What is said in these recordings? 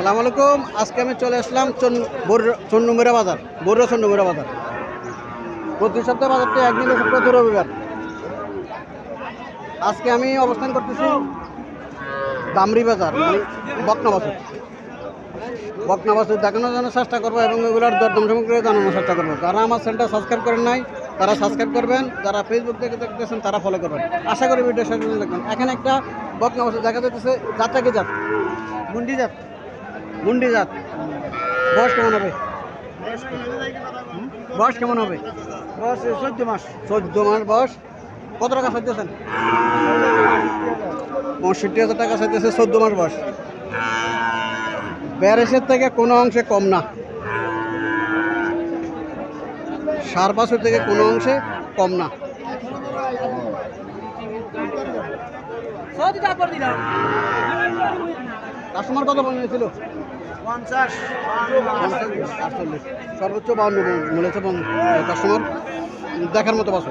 সালাম আলাইকুম। আজকে আমি চলে আসলাম চন্নুমেরা বাজার, বড় চন্নুমেরা বাজার। প্রতি সপ্তাহে বাজারটি একদিন সপ্তাহ দু রবিবার। আজকে আমি অবস্থান করতেছি দামরি বাজার মানে বকনা বাজার। বকনা বাজার দেখানোর জন্য চেষ্টা করব এবং এগুলোর দরদম সামগ্রী জানানোর চেষ্টা করব। যারা আমার চ্যানেলটা সাবস্ক্রাইব করেন নাই, তারা সাবস্ক্রাইব করবেন। যারা ফেসবুক থেকে দেখতেছেন, তারা ফলো করবেন। আশা করি ভিডিও শেষ দেখবেন। এখানে একটা বকনা বাজার দেখা যাচ্ছে যাত্রা জাত মুন্ডি জাত মুন্ডি জাত। বয়স কেমন হবে? বয়স কেমন হবে? বয়স চোদ্দ মাস। চোদ্দ মাস বয়স। কত টাকা চাইতেছেন? পঁয়ষট্টি হাজার টাকা চাইতেছে চোদ্দ মাস বয়স। ব্যারেসের থেকে কোনো অংশে কম না। সার বছর থেকে কোনো অংশে কম না। কাস্টমার কত বলেছিল? আটচল্লিশ সর্বোচ্চ বাউন্ন বলেছে কাস্টমার দেখার মতো বাসো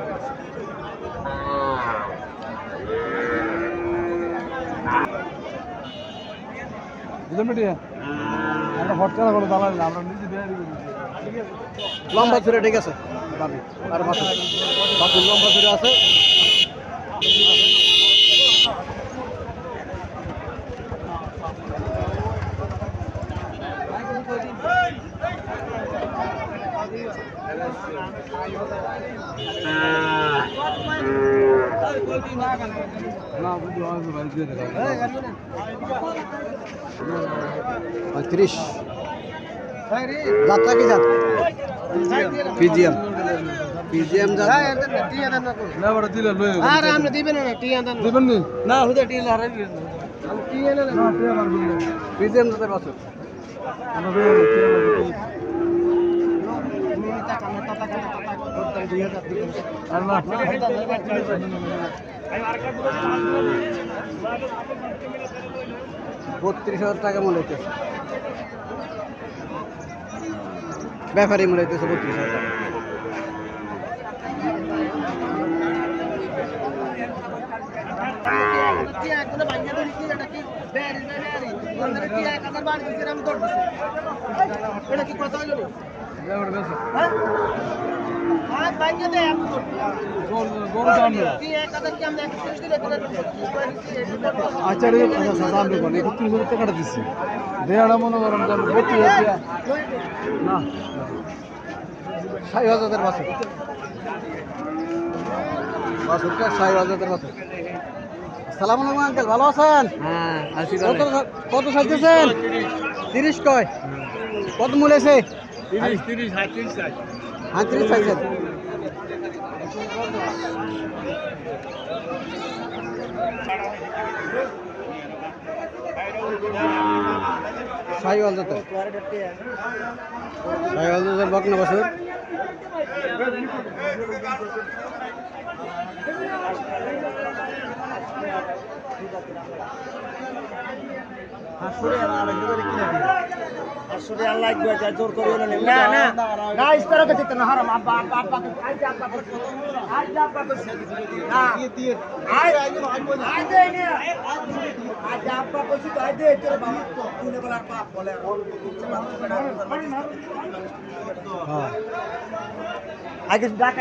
লম্বা ছুরে ঠিক আছে? বাবি আর বাসু বাসুর লম্বা ছুরে আছে না বুঝি হয় বাড়ি দিয়ে দেবে পঁয়ত্রিশ। যাত্রা কি যাত পিজিএম পিজিএম যাত না বড় দিলে লয়ে আর আমরা দিবেন না টিয়া দেন দিবেন নি? না হুদা টিয়া আমি টিয়া না। পিজিএম যাতের বাসু আমরা লয়ে টিয়া পারবেন আর না বত্রিশ হাজার টাকা মূল্য হইতেছে। ব্যাপারী মূল্য হইতেছে বত্রিশ হাজার টাকা। এটা কি কথা হইল হ্যাঁ একত্রিশ আচ্ছা আচ্ছা সাদা আমি কোন 31 হাজার টাকা দিছি। দেয়াটা মনে করেন কোন 32 হাজার না। ষাট হাজার বাসু বাসুরটা ষাট হাজার বাসু সালাম আলাইকুম আঙ্কেল। ভালো আছেন? হ্যাঁ কত কত চাইতেছেন? তিরিশ কয়? কত মূল আছে 30 30 38 চাই আটত্রিশ চাইছেন সাইওয়াল যাতে সাইওয়াল যাতে বকনা বছর আসলে আল্লাহ আগে এক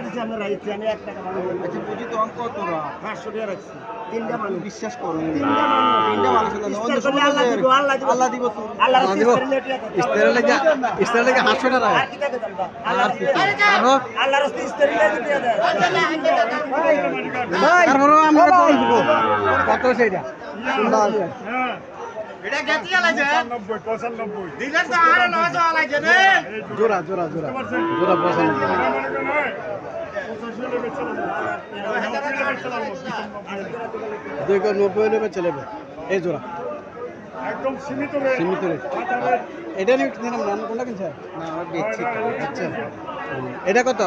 আছে আমরা রাইছি আমি 1 টাকা মানুষ বুঝি তো অঙ্ক তোরা 500 টাকা রাখছি তিনটা মানুষ। বিশ্বাস করো তিনটা মানুষ তিনটা ইস্তার সময় আল্লাহ দিব আল্লাহ দিব। আল্লাহ দিব আল্লাহ আল্লাহ দিব। ইস্তেরের লেগে ইস্তেরের লেগে হাতশো টাকা। আর কি টাকা দেন আল্লাহ তারপর আল্লাহ রাস্তে ইস্তারি লাগে দিয়ে দেয়। তারপরেও আমরা কল দিব। কত সেইটা জোড়া জোড়া জোড়া। জোড়া পছন্দ দুই নব্বই নেবে চলে এই জোড়া। একদম সীমিত সীমিত রেট। এটা নিয়ে নিলাম না অন্য কোনটা কিনছে না আমরা বেচছি আচ্ছা। এটা কত?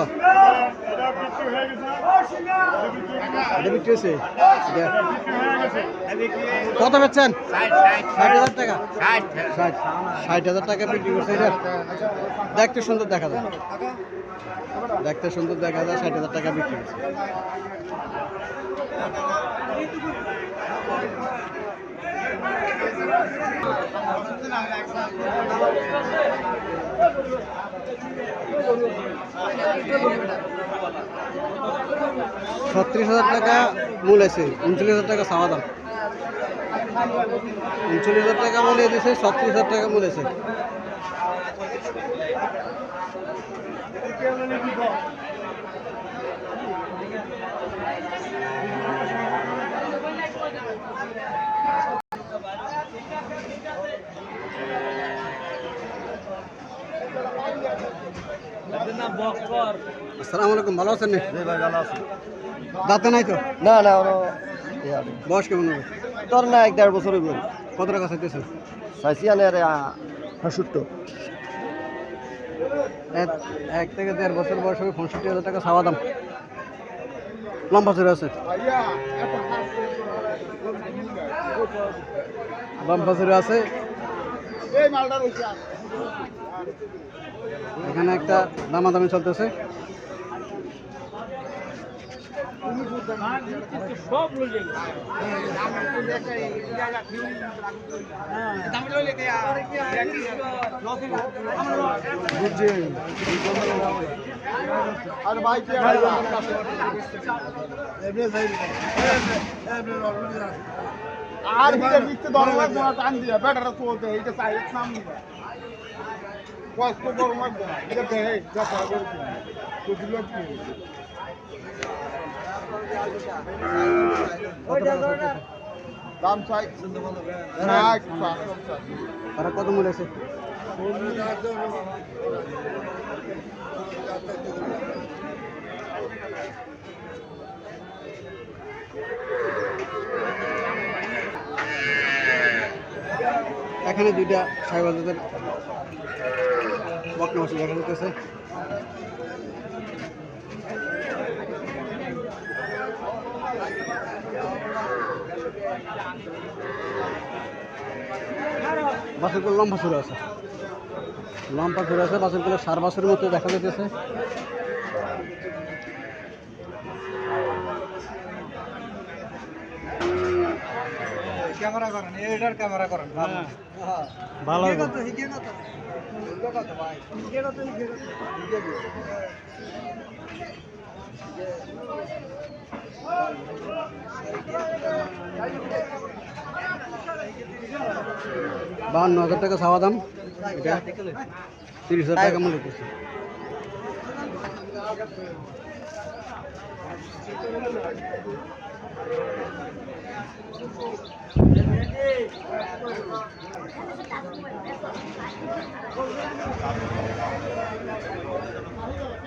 এটা বিক্রি হয়েছে? কত বেচছেন? ষাট হাজার টাকা। ষাট। ষাট হাজার টাকা বিক্রি করছে এটা? দেখতে সুন্দর দেখা যায়। দেখতে সুন্দর দেখা যায় ষাট হাজার টাকা বিক্রি করছে ছত্রিশ হাজার টাকা মূল আছে, উনচল্লিশ হাজার টাকা চাওয়া উনচল্লিশ হাজার টাকা মূল্য দিয়েছে ছত্রিশ হাজার টাকা মূল আছে আসসালামু আলাইকুম ভালো আছেন নি? দাঁতে নাই তো? না না ওরা বয়স কেমন হবে? তোর না এক দেড় বছর হইব। কত টাকা চাইতেছেন? চাইছি আনে আরে হাসুট্টো এক থেকে দেড় বছর বয়স হবে পঁয়ষট্টি হাজার টাকা চাওয়া দাম। লম্বা চড়ে আছে? লম্বা চড়ে আছে? এখানে একটা দামাদামি চলতেছে। আর ভাই আর ভিতরে নিচে দর টান দিয়া বেটারা এইটা চাই নাম কষ্ট বড় লাগবে না এটা দেহে যা পাওয়া করছি তো দিল কি? দাম চাই তারা কত মূল্য আছে? এখানে দুইটা সাহেবাজাদের বকনা মাছ দেখা যাচ্ছে বাসেরগুলো লম্বা ছুরে আছে। লম্বা ছুরে আছে বাসনগুলো সার বাসের মতো দেখা যাইতেছে। ক্যামেরা করেন এটার ক্যামেরা করেন ভালো। বাহান্ন হাজার টাকা চাওয়া দাম। এটা তিরিশ হাজার টাকা মূল্য করছে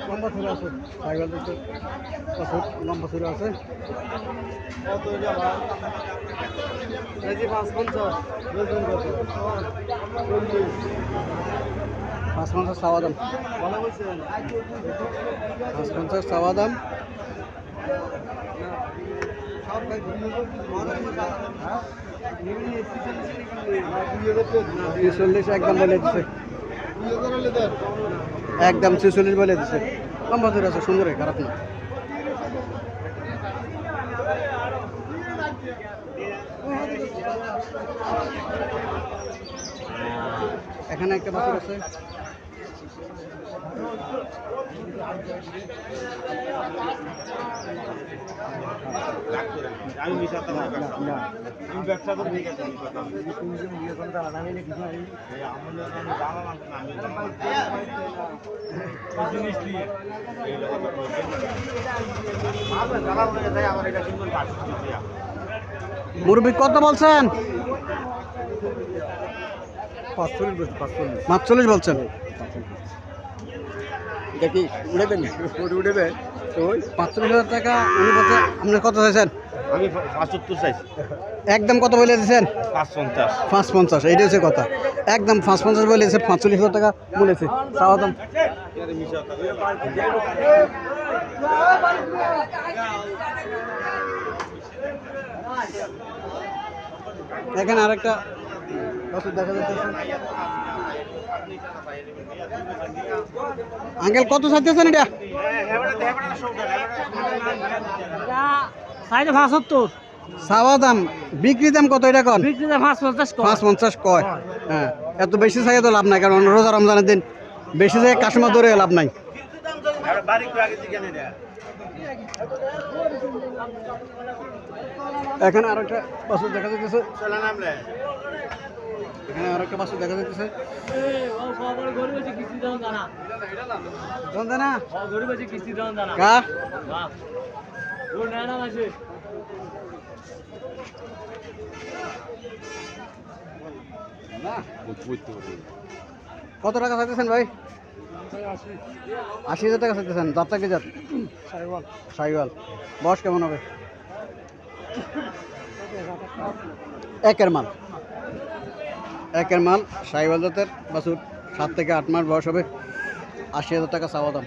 লম্বা ছুরি আছে সাইকেল দিতে লম্বা ছুরি আছে। পাঁচ পঞ্চাশ চাওয়া দাম। পাঁচ পঞ্চাশ চাওয়া দাম। একদম বলে একদম বলে দিছে। লম্বা ধরে আছে, সুন্দর খারাপ না। এখানে একটা বাছুর আছে। আমি ব্যবসা করে ঠিক আছে জিনিস নিয়ে আমার এটা কিন্তু মুরব্বী কত বলছেন? পাঁচচল্লিশ। পাঁচচল্লিশ বলছেন। কি উড়েবেন? উঠবে ওই পাঁচচল্লিশ হাজার টাকা উনি বলছে আপনার কত চাইছেন? আমি পাঁচাত্তর চাইছি। একদম কত বলে দিয়েছেন? পাঁচ পঞ্চাশ পাঁচ পঞ্চাশ এইটা হচ্ছে কথা। একদম পাঁচ পঞ্চাশ বলেছে পাঁচচল্লিশ হাজার টাকা বলেছে। চাওয়া দাম। এখানে আরেকটা দেখা যাচ্ছে। আঙ্কেল কত চাইতেছেন এটা? সাইডে ভাষাত্তর চাওয়া দাম বিক্রি দাম কত এটা কন? বিক্রি দাম পাঁচ পঞ্চাশ পাঁচ পঞ্চাশ কয়। হ্যাঁ এত বেশি চাই তো লাভ নাই কারণ রোজা রমজানের দিন বেশি চাই কাস্টমার ধরে লাভ নাই। বাড়ি একটু আগে থেকে নেই এখানে আর একটা বাছুর দেখা যাচ্ছে কত টাকা চাইতেছেন ভাই? আশি হাজার টাকা চাইতেছেন। যাত্রা কি যাত সাইওয়াল। বয়স কেমন হবে? একের মাল। একের মাল সাইওয়াল জাতের, বাছুর সাত থেকে আট মাস বয়স হবে। আশি হাজার টাকা চাওয়া দাম।